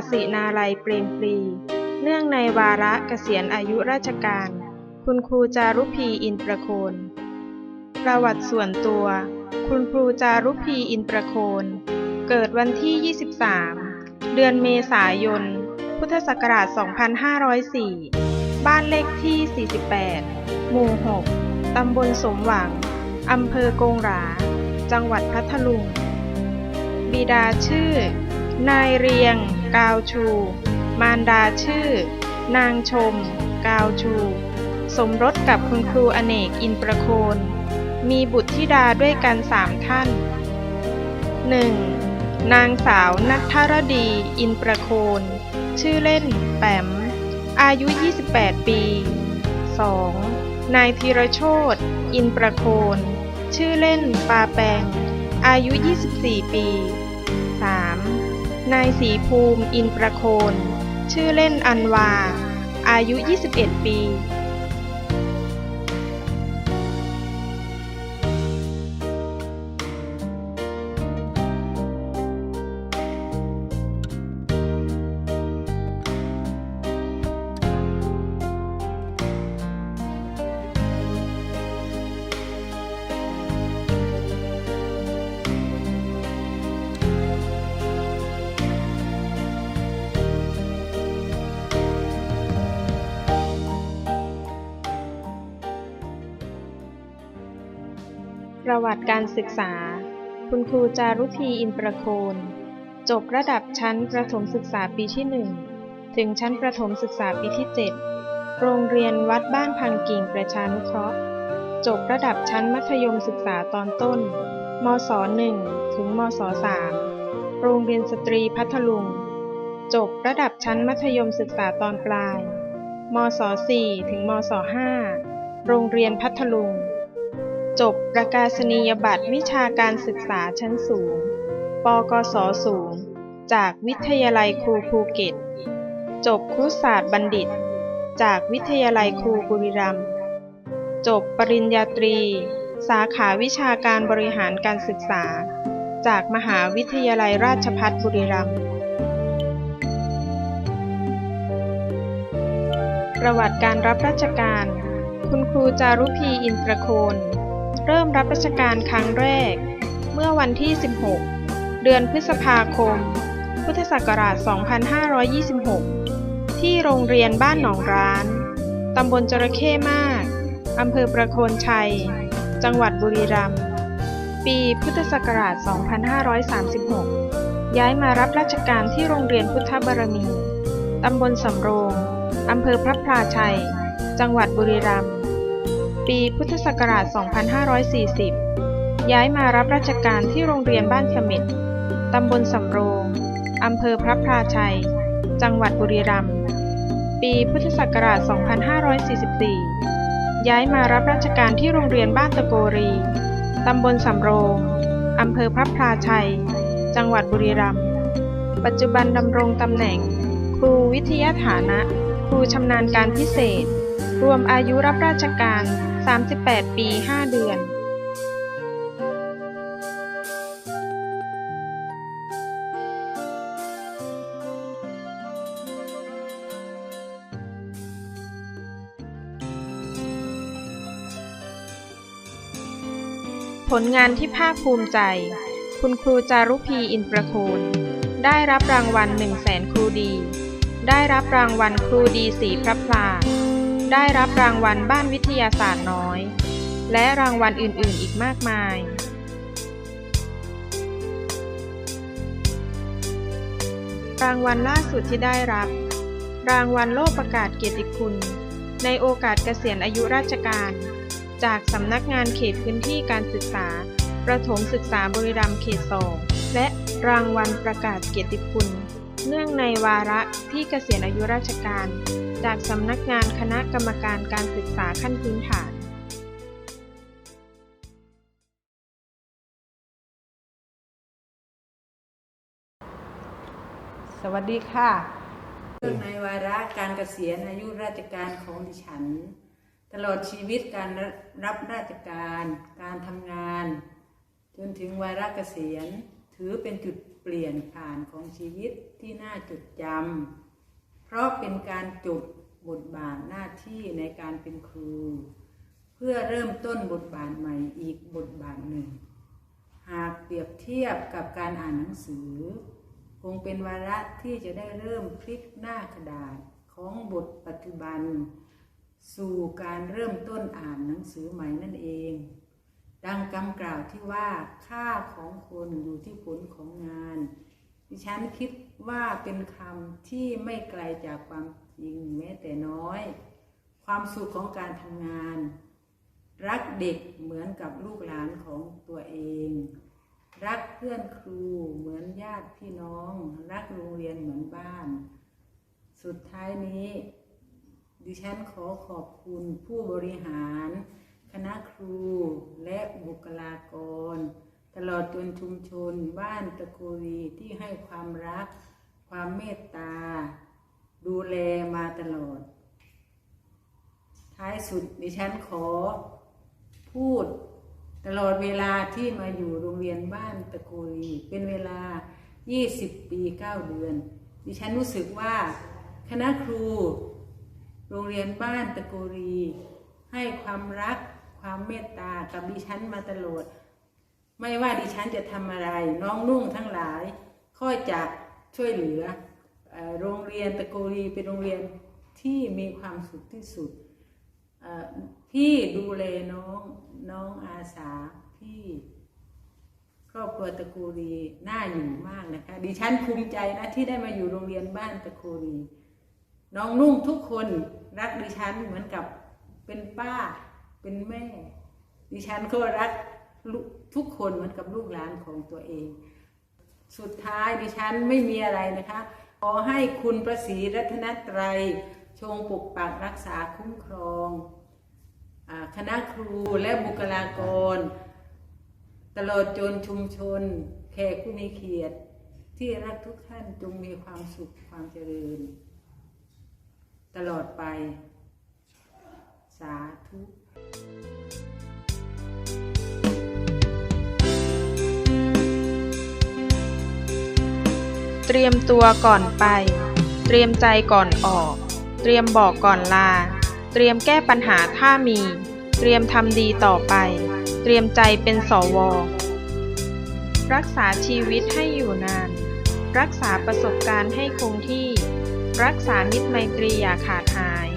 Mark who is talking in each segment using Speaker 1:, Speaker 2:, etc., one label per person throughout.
Speaker 1: กษินาลัยเปรมปรี เนื่องในวาระเกษียณอายุราชการ คุณครูจารุพีอินประโคน ประวัติส่วนตัว คุณครูจารุพีอินประโคน เกิดวันที่ 23 เดือนเมษายน พุทธศักราช 2504 บ้านเลขที่ 48 หมู่ 6 ตำบลสมหวัง อำเภอกงหรา จังหวัดพัทลุง บิดาชื่อนายเรียง กาวชู มารดาชื่อ นางชม กาวชู สมรสกับคุณครูอเนกอินประโคน มีบุตรธิดาด้วยกันสามท่าน 1. นางสาวนัทธรดีอินประโคน ชื่อเล่น แปม อายุ 28 ปี 2. นายธีรโชตอินประโคน ชื่อเล่นปาแปงอายุ 24 ปี 3. นายศรีภูมิ อินประโคน ชื่อเล่นอันวา อายุ 21 ปี ประวัติการศึกษา คุณครูจารุพีอินประโคน จบระดับชั้นประถมศึกษาปีที่ 1 ถึงชั้นประถมศึกษาปีที่ 7 โรงเรียนวัดบ้านพังกิ่งประชานุเคราะห์ จบระดับชั้นมัธยมศึกษาตอนต้น มศ 1 ถึงมศ 3 โรงเรียนสตรีพัทลุง จบระดับชั้นมัธยมศึกษาตอนปลาย มศ 4 ถึงมศ 5 โรงเรียนพัทลุง จบประกาศนียบัตรวิชาการศึกษาชั้นสูง ปกศสูง จากวิทยาลัยครูภูเก็ต จบครุศาสตร์บัณฑิต จากวิทยาลัยครูบุรีรัมย์ จบปริญญาตรี สาขาวิชาการบริหารการศึกษา จากมหาวิทยาลัยราชภัฏบุรีรัมย์ ประวัติการรับราชการ คุณครูจารุพีอินทรโคน เริ่มรับราชการครั้งแรก เมื่อวันที่ 16 เดือนพฤษภาคม พุทธศักราช 2526 ที่โรงเรียนบ้านหนองร้าน ตำบลจระเข้มาก อำเภอประโคนชัย จังหวัดบุรีรัมย์ ปีพุทธศักราช 2536 ย้ายมารับราชการที่โรงเรียนพุทธบารมี ตำบลสำโรง อำเภอพระพลาชัย จังหวัดบุรีรัมย์ ปีพุทธศักราช 2540 ย้ายมารับราชการที่โรงเรียนบ้านเสม็ดตำบลสำโรง อำเภอพระพลาชัย จังหวัดบุรีรัมย์ ปีพุทธศักราช 2544 ย้ายมารับราชการที่โรงเรียนบ้านตะโกรี ตำบลสำโรง อำเภอพระพลาชัย จังหวัดบุรีรัมย์ ปัจจุบันดำรงตำแหน่ง ครูวิทยาฐานะ ครูชำนาญการพิเศษ รวมอายุรับราชการ 38 ปี 5 เดือนผลงานที่ภาคภูมิใจ คุณครูจารุพีอินประโคนได้รับรางวัล1 0 0 0 0แสนครูดี ได้รับรางวัลครูดีสีพระพลา ได้รับรางวัลบ้านวิทยาศาสตร์น้อย และรางวัลอื่นๆ อีกมากมายรางวัลล่าสุดที่ได้รับ รางวัลโลกประกาศเกียรติคุณ ในโอกาสเกษียณอายุราชการ จากสำนักงานเขตพื้นที่การศึกษา ประถมศึกษาบุรีรัมย์เขตสองและรางวัลประกาศเกียรติคุณ เนื่องในวาระที่เกษียณอายุราชการ จากสำนักงานคณะกรรมการการศึกษาขั้นพื้นฐาน
Speaker 2: สวัสดีค่ะ
Speaker 3: เรื่องในวาระการเกษียณอายุราชการของดิฉัน ตลอดชีวิตการรับราชการ การทำงาน จนถึงวาระเกษียณถถือเป็นจุดเปลี่ยนผ่านของชีวิตที่น่าจดจำ เพราะเป็นการจบบทบาทหน้าที่ในการเป็นครู เพื่อเริ่มต้นบทบาทใหม่อีกบทบาทหนึ่ง หากเปรียบเทียบกับการอ่านหนังสือ คงเป็นวาระที่จะได้เริ่มพลิกหน้ากระดาษของบทปัจจุบัน สู่การเริ่มต้นอ่านหนังสือใหม่นั่นเอง ดังคำกล่าวที่ว่าค่าของคนอยู่ที่ผลของงาน ดิฉันคิดว่าเป็นคำที่ไม่ไกลจากความจริงแม้แต่น้อย ความสุขของการทำงาน รักเด็กเหมือนกับลูกหลานของตัวเอง รักเพื่อนครูเหมือนญาติพี่น้อง รักโรงเรียนเหมือนบ้าน สุดท้ายนี้ ดิฉันขอขอบคุณผู้บริหาร คณะครูและบุคลากร ตลอดจนชุมชนบ้านตะโกรีที่ให้ความรัก ความเมตตา ดูแลมาตลอด ท้ายสุดดิฉันขอพูดตลอดเวลาที่มาอยู่โรงเรียนบ้านตะโกรีเป็นเวลา 20 ปี 9 เดือน ดิฉันรู้สึกว่าคณะครู โรงเรียนบ้านตะโกรี ให้ความรักความเมตตากับดิฉันมาตลอด ไม่ว่าดิฉันจะทำอะไร น้องนุ่งทั้งหลายก็จะช่วยเหลือโรงเรียนตะโกรีเป็นโรงเรียนที่มีความสุขที่สุดพี่ดูแลน้องน้องอาสาพี่ครอบครัวตะโกรีน่าอยู่มากนะคะ ดิฉันภูมิใจนะที่ได้มาอยู่โรงเรียนบ้านตะโกรี น้องนุ่งทุกคนรักดิฉันเหมือนกับเป็นป้าเป็นแม่ ดิฉันก็รัก ทุกคนเหมือนกับลูกหลานของตัวเอง สุดท้ายดิฉันไม่มีอะไรนะคะ ขอให้คุณประศรีรัตนตรัยชงปกปักรักษาคุ้มครองอคณะครูและบุคลากร ตลอดจนชุมชน แขกผู้มีเกียรติที่รักทุกท่านจงมีความสุขความเจริญ ตลอดไป สาธุ
Speaker 1: เตรียมตัวก่อนไป เตรียมใจก่อนออก เตรียมบอกก่อนลา เตรียมแก้ปัญหาถ้ามี เตรียมทำดีต่อไป เตรียมใจเป็นสว รักษาชีวิตให้อยู่นาน รักษาประสบการณ์ให้คงที่ รักษามิตรไมตรีอย่าขาดหาย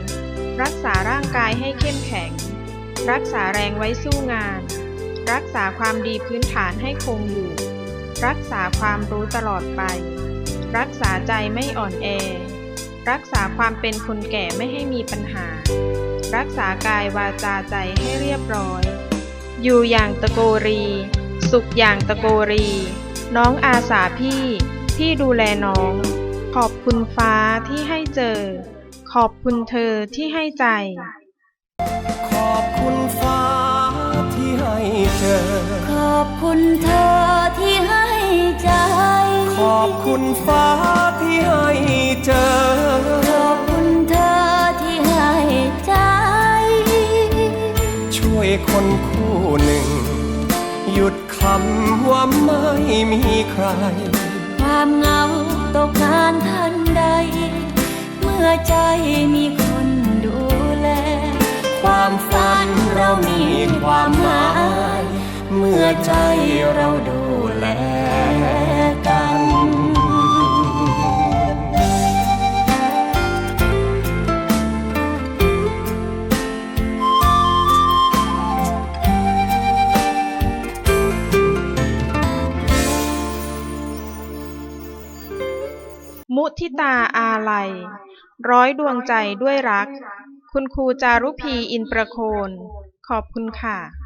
Speaker 1: รักษาร่างกายให้เข้มแข็ง รักษาแรงไว้สู้งาน รักษาความดีพื้นฐานให้คงอยู่รักษาความรู้ตลอดไป รักษาใจไม่อ่อนแอ รักษาความเป็นคนแก่ไม่ให้มีปัญหา รักษากายวาจาใจให้เรียบร้อย อยู่อย่างตะโกรี สุขอย่างตะโกรี น้องอาสาพี่ ที่ดูแลน้อง ขอบคุณฟ้าที่ให้เจอ ขอบคุณเธอที่ให้ใจ
Speaker 2: ขอบคุณฟ้าที่ให้เจอ
Speaker 4: ขอบคุณเธอที่ให้ใจ
Speaker 2: ขอบคุณฟ้าที่ให้เจอ
Speaker 4: ขอบคุณเธอที่ให้ใจ
Speaker 2: ช่วยคนคู่หนึ่ง หยุดคำว่าไม่มีใคร
Speaker 4: ความเหงาตกงานทันใด เมื่อใจมีคนดูแล
Speaker 2: ความฝันเรามีความหมาย เมื่อใจเราดู
Speaker 1: ธิตาอาลัย ร้อยดวงใจด้วยรัก คุณครูจารุพีอินประโคน ขอบคุณค่ะ